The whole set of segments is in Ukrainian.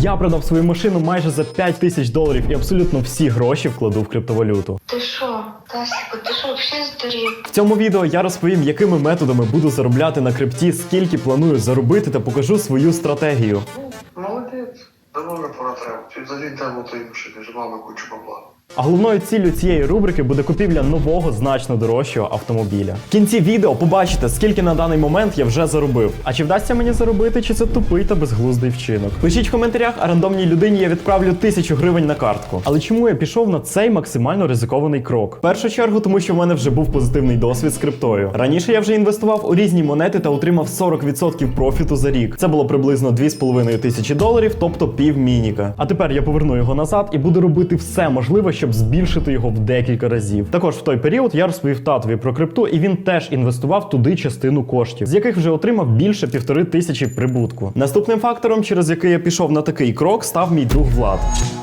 Я продав свою машину майже за 5 тисяч доларів і абсолютно всі гроші вкладу в криптовалюту. Ти шо, Тасіко, ти що, взагалі здурів? В цьому відео я розповім, якими методами буду заробляти на крипті, скільки планую заробити та покажу свою стратегію. Ну, молодець. Давно не пора треба. Чи взагалі тему тої машини, вже мали кучу бабла. А головною ціллю цієї рубрики буде купівля нового значно дорожчого автомобіля. В кінці відео побачите, скільки на даний момент я вже заробив. А чи вдасться мені заробити, чи це тупий та безглуздий вчинок? Пишіть в коментарях, а рандомній людині я відправлю тисячу гривень на картку. Але чому я пішов на цей максимально ризикований крок? В першу чергу, тому що в мене вже був позитивний досвід з криптою. Раніше я вже інвестував у різні монети та отримав 40% профіту за рік. Це було приблизно 2,5 тисячі доларів, тобто пів мініка. А тепер я поверну його назад і буду робити все можливе, щоб збільшити його в декілька разів. Також в той період я розповів татові про крипту, і він теж інвестував туди частину коштів, з яких вже отримав більше півтори тисячі прибутку. Наступним фактором, через який я пішов на такий крок, став мій друг Влад,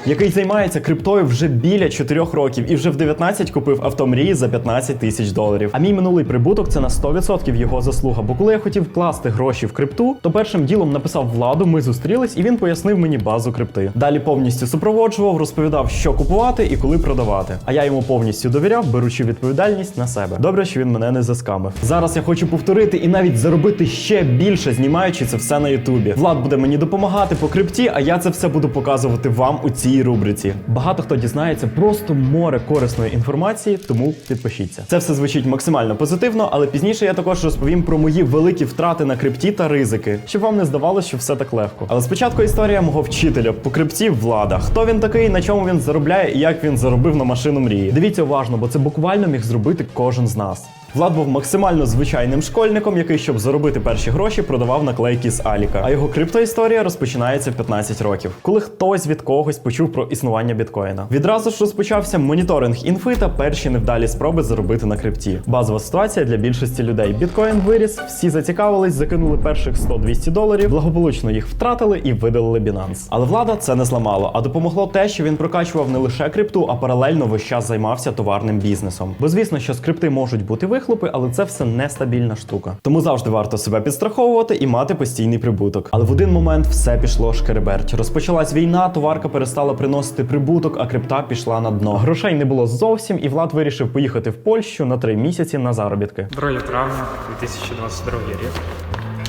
який займається криптою вже біля 4 років і вже в 19 купив автомрії за 15 тисяч доларів. А мій минулий прибуток це на 100% його заслуга. Бо коли я хотів вкласти гроші в крипту, то першим ділом написав владу, ми зустрілись, і він пояснив мені базу крипти. Далі повністю супроводжував, розповідав, що купувати і коли продавати. А я йому повністю довіряв, беручи відповідальність на себе. Добре, що він мене не заскамив. Зараз я хочу повторити і навіть заробити ще більше, знімаючи це все на Ютубі. Влад буде мені допомагати по крипті, а я це все буду показувати вам у цій рубриці. Багато хто дізнається просто море корисної інформації, тому підпишіться. Це все звучить максимально позитивно, але пізніше я також розповім про мої великі втрати на крипті та ризики, щоб вам не здавалося, що все так легко. Але спочатку історія мого вчителя по крипті влада. Хто він такий, на чому він заробляє і як він заробив на машину мрії. Дивіться уважно, бо це буквально міг зробити кожен з нас. Влад був максимально звичайним школьником, який, щоб заробити перші гроші, продавав наклейки з Аліка. А його криптоісторія розпочинається в 15 років, коли хтось від когось почув про існування біткоїна. Відразу ж розпочався моніторинг інфи та перші невдалі спроби заробити на крипті. Базова ситуація для більшості людей. Біткоін виріс, всі зацікавились, закинули перших 100-200 доларів, благополучно їх втратили і видалили Binance. Але влада це не зламало, а допомогло те, що він прокачував не лише крипту, а паралельно весь час займався товарним бізнесом. Бо звісно, що з крипти можуть бути вихлопи, але це все нестабільна штука. Тому завжди варто себе підстраховувати і мати постійний прибуток. Але в один момент все пішло шкереберть. Розпочалась війна, товарка перестала приносити прибуток, а крипта пішла на дно. Грошей не було зовсім, і Влад вирішив поїхати в Польщу на три місяці на заробітки. 2 травня 2022 рік.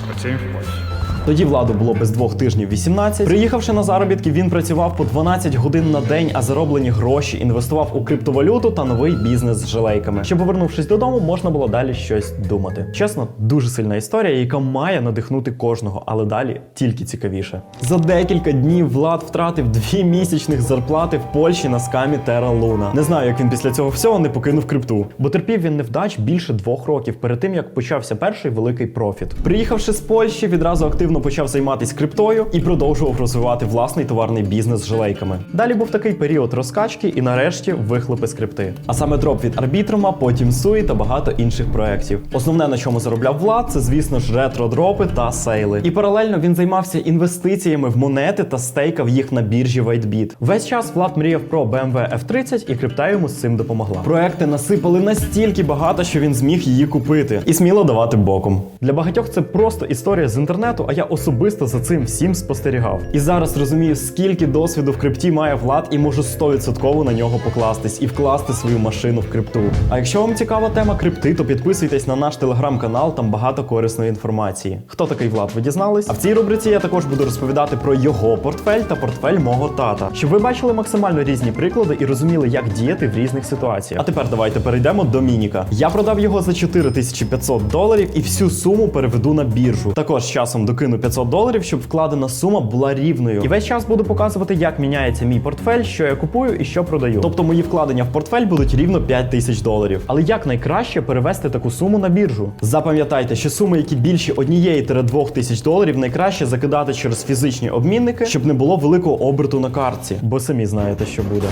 Працюємо в Польщі. Тоді владу було без двох тижнів 18. Приїхавши на заробітки, він працював по 12 годин на день, а зароблені гроші інвестував у криптовалюту та новий бізнес з жилейками. Щоб повернувшись додому, можна було далі щось думати. Чесно, дуже сильна історія, яка має надихнути кожного, але далі тільки цікавіше. За декілька днів Влад втратив дві місячних зарплати в Польщі на скамі Terra Luna. Не знаю, як він після цього всього не покинув крипту, бо терпів він невдач більше двох років перед тим, як почався перший великий профіт. Приїхавши з Польщі, відразу активно почав займатися криптою і продовжував розвивати власний товарний бізнес з жилейками. Далі був такий період розкачки і нарешті вихлопи з крипти. А саме дроп від арбітрума, потім суї та багато інших проєктів. Основне, на чому заробляв влад, це звісно ж ретро-дропи та сейли. І паралельно він займався інвестиціями в монети та стейкав їх на біржі WhiteBit. Весь час влад мріяв про BMW F30 і крипта йому з цим допомогла. Проекти насипали настільки багато, що він зміг її купити і сміло давати боком. Для багатьох це просто історія з інтернету, а я особисто за цим всім спостерігав. І зараз розумію, скільки досвіду в крипті має влад, і можу 100% на нього покластись і вкласти свою машину в крипту. А якщо вам цікава тема крипти, то підписуйтесь на наш телеграм-канал, там багато корисної інформації. Хто такий влад, ви дізнались? А в цій рубриці я також буду розповідати про його портфель та портфель мого тата, щоб ви бачили максимально різні приклади і розуміли, як діяти в різних ситуаціях. А тепер давайте перейдемо до Мініка. Я продав його за 4500 доларів і всю суму переведу на біржу. Також часом докину 500 доларів, щоб вкладена сума була рівною. І весь час буду показувати, як міняється мій портфель, що я купую і що продаю. Тобто мої вкладення в портфель будуть рівно 5 тисяч доларів. Але як найкраще перевести таку суму на біржу? Запам'ятайте, що суми, які більші однієї 2 тисяч доларів, найкраще закидати через фізичні обмінники, щоб не було великого оберту на картці, бо самі знаєте, що буде.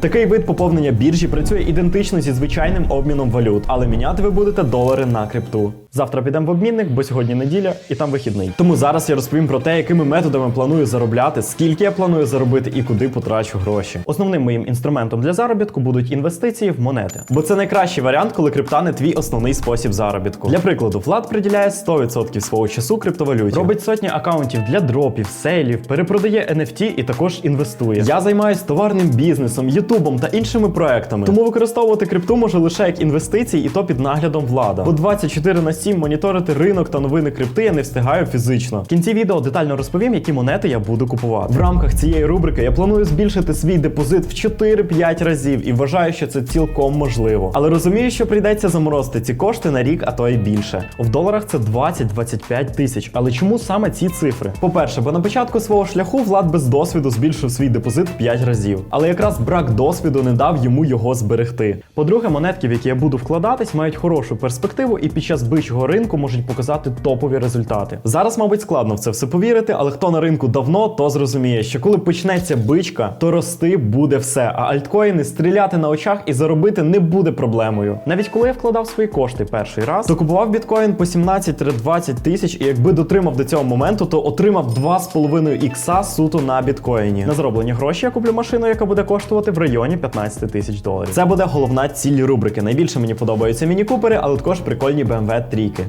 Такий вид поповнення біржі працює ідентично зі звичайним обміном валют, але міняти ви будете долари на крипту. Завтра підемо в обмінник, бо сьогодні неділя і там вихідний. Тому зараз я розповім про те, якими методами планую заробляти, скільки я планую заробити і куди потрачу гроші. Основним моїм інструментом для заробітку будуть інвестиції в монети, бо це найкращий варіант, коли крипта не твій основний спосіб заробітку. Для прикладу, Влад приділяє 100% свого часу криптовалюті, робить сотні акаунтів для дропів, сейлів, перепродає NFT і також інвестує. Я займаюсь товарним бізнесом, ютубом та іншими проектами. Тому використовувати крипту може лише як інвестиції, і то під наглядом влада. Бо 24 на 7 моніторити ринок та новини крипти я не встигаю фізично. В кінці відео детально розповім, які монети я буду купувати. В рамках цієї рубрики я планую збільшити свій депозит в 4-5 разів і вважаю, що це цілком можливо. Але розумію, що прийдеться заморозити ці кошти на рік, а то й більше. В доларах це 20-25 тисяч. Але чому саме ці цифри? По-перше, бо на початку свого шляху Влад без досвіду збільшив свій депозит в 5 разів. Але якраз брак досвіду не дав йому його зберегти. По-друге, монетки, в які я буду вкладатись, мають хорошу перспективу і під час бичого ринку можуть показати топові результати. Зараз, мабуть, складно в це все повірити, але хто на ринку давно, то зрозуміє, що коли почнеться бичка, то рости буде все. А альткоїни стріляти на очах і заробити не буде проблемою. Навіть коли я вкладав свої кошти перший раз, то купував біткоін по 17-20 тисяч, і якби дотримав до цього моменту, то отримав 2,5 ікса суто на біткоїні. На зароблені гроші я куплю машину, яка буде коштувати в районі 15 тисяч доларів. Це буде головна ціль рубрики. Найбільше мені подобаються міні-купери, але також прикольні BMW трійки.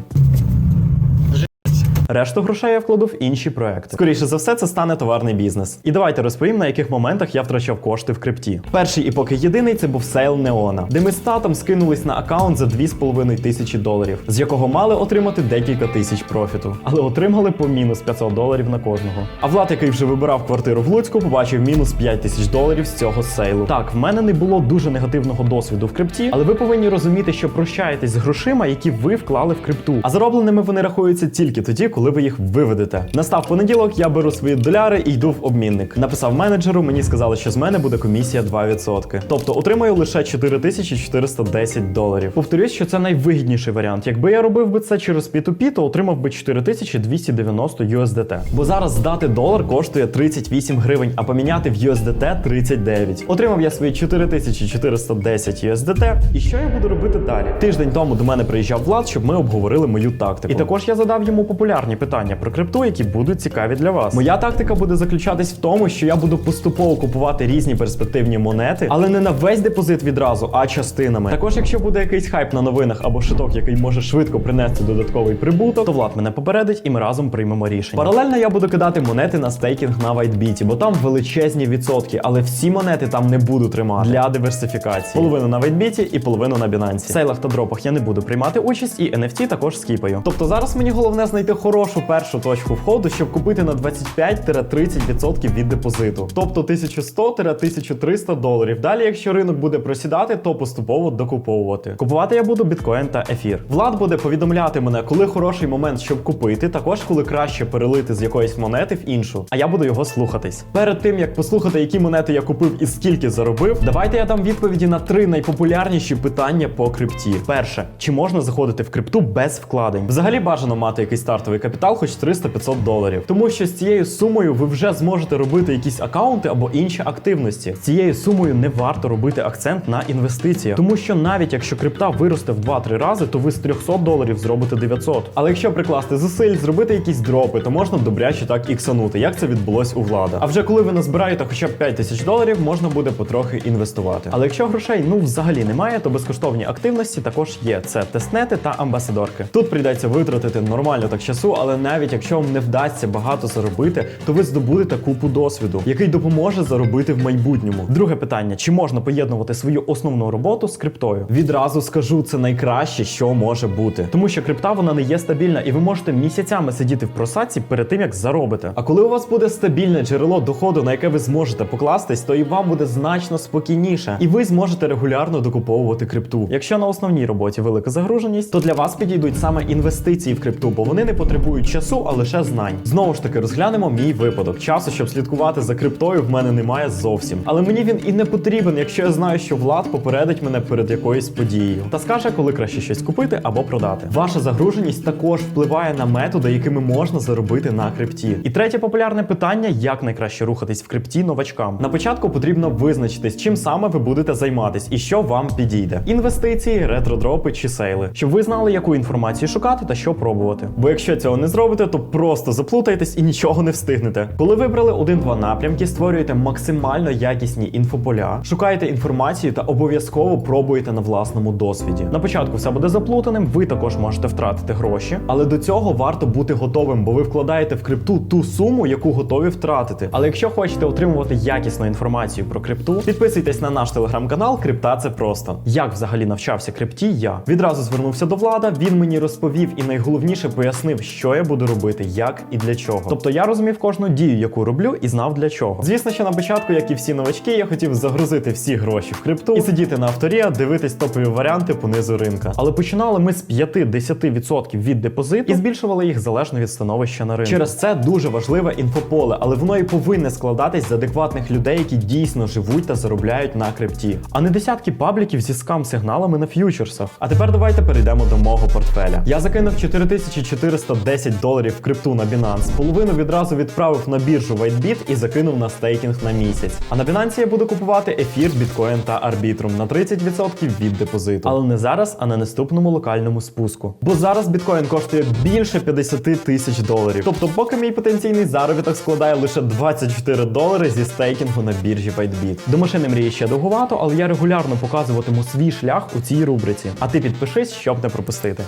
Решту грошей я вкладу в інші проекти. Скоріше за все, це стане товарний бізнес. І давайте розповім, на яких моментах я втрачав кошти в крипті. Перший і поки єдиний це був сейл Неона, де ми з татом скинулись на аккаунт за 2,5 тисячі доларів, з якого мали отримати декілька тисяч профіту, але отримали по мінус 500 доларів на кожного. А Влад, який вже вибирав квартиру в Луцьку, побачив мінус 5 тисяч доларів з цього сейлу. Так, в мене не було дуже негативного досвіду в крипті, але ви повинні розуміти, що прощаєтесь з грошима, які ви вклали в крипту. А заробленими вони рахуються тільки тоді, коли ви їх виведете. Настав понеділок, я беру свої доляри і йду в обмінник. Написав менеджеру, мені сказали, що з мене буде комісія 2%. Тобто отримаю лише 4410 доларів. Повторюсь, що це найвигідніший варіант. Якби я робив би це через P2P, то отримав би 4290 USDT. Бо зараз здати долар коштує 38 гривень, а поміняти в USDT 39. Отримав я свої 4410 USDT. І що я буду робити далі? Тиждень тому до мене приїжджав Влад, щоб ми обговорили мою тактику. І також я задав йому популярні питання про крипту, які будуть цікаві для вас. Моя тактика буде заключатись в тому, що я буду поступово купувати різні перспективні монети, але не на весь депозит відразу, а частинами. Також, якщо буде якийсь хайп на новинах або шиток, який може швидко принести додатковий прибуток, то влад мене попередить і ми разом приймемо рішення. Паралельно я буду кидати монети на стейкінг на WhiteBit, бо там величезні відсотки, але всі монети там не буду тримати для диверсифікації. Половину на WhiteBit і половину на Binance. В сейлах та дропах я не буду приймати участь, і NFT також скіпаю. Тобто зараз мені головне знайти хорошу першу точку входу, щоб купити на 25-30% від депозиту. Тобто 1100-1300 доларів. Далі, якщо ринок буде просідати, то поступово докуповувати. Купувати я буду біткоін та ефір. Влад буде повідомляти мене, коли хороший момент, щоб купити, також коли краще перелити з якоїсь монети в іншу. А я буду його слухатись. Перед тим як послухати, які монети я купив і скільки заробив, давайте я дам відповіді на три найпопулярніші питання по крипті. Перше, чи можна заходити в крипту без вкладень? Взагалі бажано мати якийсь стартовий капітал, хоч 300-500 доларів. Тому що з цією сумою ви вже зможете робити якісь акаунти або інші активності. З цією сумою не варто робити акцент на інвестиціях, тому що навіть якщо крипта виросте в 2-3 рази, то ви з 300 доларів зробите 900. Але якщо прикласти зусиль, зробити якісь дропи, то можна добряче так іксанути, як це відбулось у влада. А вже коли ви назбираєте хоча б 5 тисяч доларів, можна буде потрохи інвестувати. Але якщо грошей ну взагалі немає, то безкоштовні активності також є. Це тестнети та амбасадорки. Тут прийдеться витратити нормально так часу, але навіть якщо вам не вдасться багато заробити, то ви здобудете купу досвіду, який допоможе заробити в майбутньому. Друге питання: чи можна поєднувати свою основну роботу з криптою? Відразу скажу, це найкраще, що може бути, тому що крипта вона не є стабільна, і ви можете місяцями сидіти в просадці перед тим, як заробите. А коли у вас буде стабільне джерело доходу, на яке ви зможете покластись, то і вам буде значно спокійніше, і ви зможете регулярно докуповувати крипту. Якщо на основній роботі велика загруженість, то для вас підійдуть саме інвестиції в крипту, бо вони не потребують потребують часу, а лише знань. Знову ж таки, розглянемо мій випадок. Часу, щоб слідкувати за криптою, в мене немає зовсім. Але мені він і не потрібен, якщо я знаю, що влад попередить мене перед якоюсь подією та скаже, коли краще щось купити або продати. Ваша загруженість також впливає на методи, якими можна заробити на крипті. І третє популярне питання: як найкраще рухатись в крипті новачкам. На початку потрібно визначитись, чим саме ви будете займатись і що вам підійде: інвестиції, ретродропи чи сейли, щоб ви знали, яку інформацію шукати та що пробувати. Бо якщо цього не зробите, то просто заплутаєтесь і нічого не встигнете. Коли вибрали один-два напрямки, створюєте максимально якісні інфополя, шукаєте інформацію та обов'язково пробуєте на власному досвіді. На початку все буде заплутаним, ви також можете втратити гроші, але до цього варто бути готовим, бо ви вкладаєте в крипту ту суму, яку готові втратити. Але якщо хочете отримувати якісну інформацію про крипту, підписуйтесь на наш телеграм-канал Крипта це просто. Як взагалі навчався крипті, я відразу звернувся до влада. Він мені розповів і найголовніше пояснив, що я буду робити, як і для чого. Тобто я розумів кожну дію, яку роблю, і знав для чого. Звісно, що на початку, як і всі новачки, я хотів загрузити всі гроші в крипту і сидіти на авторія, дивитись топові варіанти по низу ринка. Але починали ми з 5-10% від депозиту і збільшували їх залежно від становища на ринку. Через це дуже важливе інфополе, але воно і повинне складатись з адекватних людей, які дійсно живуть та заробляють на крипті, а не десятки пабліків зі скам-сигналами на ф'ючерсах. А тепер давайте перейдемо до мого портфеля. Я закинув 4410 доларів в крипту на Binance, половину відразу відправив на біржу WhiteBit і закинув на стейкінг на місяць. А на Binance я буду купувати ефір, біткоін та Arbitrum на 30% від депозиту. Але не зараз, а на наступному локальному спуску. Бо зараз біткоін коштує більше 50 тисяч доларів. Тобто, поки мій потенційний заробіток складає лише 24 долари зі стейкінгу на біржі WhiteBit. До машини мрії ще довгувато, але я регулярно показуватиму свій шлях у цій рубриці. А ти підпишись, щоб не пропустити.